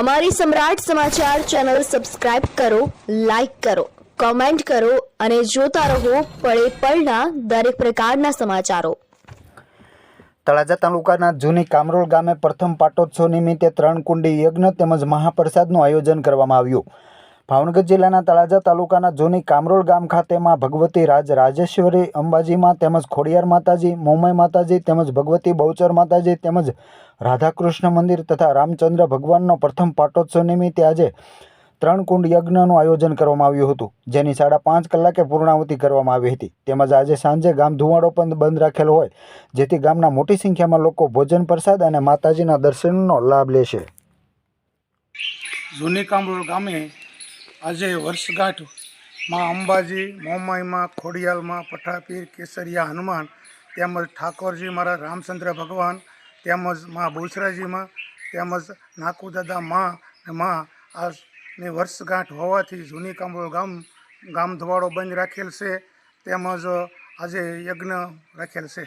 અમારી સમ્રાટ સમાચાર channel subscribe કરો, લાઇક કરો, કોમેન્ટ કરો અને જોતા રહો પળે પળના દરેક પ્રકારના સમાચારો. તળાજા તાલુકાના જૂની કામરોલ ગામે પ્રથમ પાટોત્સવ નિમિત્તે ત્રણ કુંડી યજ્ઞ તેમજ મહાપ્રસાદનું આયોજન કરવામાં આવ્યું. ભાવનગર જિલ્લાના તળાજા તાલુકાના જૂની કામરોળ ગામ ખાતેમાં ભગવતી રાજ રાજેશ્વરી અંબાજીમાં તેમજ ખોડિયાર માતાજી મોમય માતાજી તેમજ ભગવતી બહુચર માતાજી તેમજ રાધાકૃષ્ણ મંદિર તથા રામચંદ્ર ભગવાનનો પ્રથમ પાટોત્સવ નિમિત્તે આજે ત્રણ કુંડ યજ્ઞનું આયોજન કરવામાં આવ્યું હતું, જેની સાડા પાંચ કલાકે પૂર્ણાહુતિ કરવામાં આવી હતી. તેમજ આજે સાંજે ગામ ધુવાડો પણ બંધ રાખેલો હોય, જેથી ગામના મોટી સંખ્યામાં લોકો ભોજન પ્રસાદ અને માતાજીના દર્શનનો લાભ લેશે. જૂની કામરોળ ગામે આજે વર્ષગાંઠ. માં અંબાજી, મોમાઈમાં, ખોડિયાલમાં, પઠાપીર, કેસરિયા, હનુમાન તેમજ ઠાકોરજી મારા રામચંદ્ર ભગવાન તેમજમાં બુસરાજીમાં તેમજ નાકુદાદા માં ને માં આજની વર્ષગાંઠ હોવાથી જૂની કામરોળ ગામ ગામ ધવાડો બંધ રાખેલ છે તેમજ આજે યજ્ઞ રાખેલ છે.